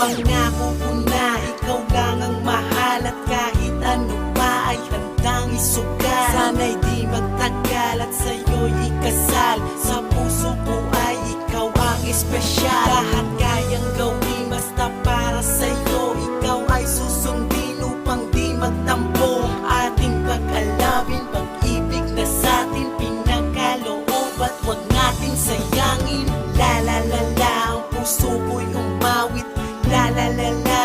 Pangako ko na ikaw lang ang mahal At kahit ano pa ay handang isugal. Sana'y di magtagal at sa'yo'y ikasal. Sa puso ko ay ikaw ang espesyal. Lahat kayang gawin La la la la,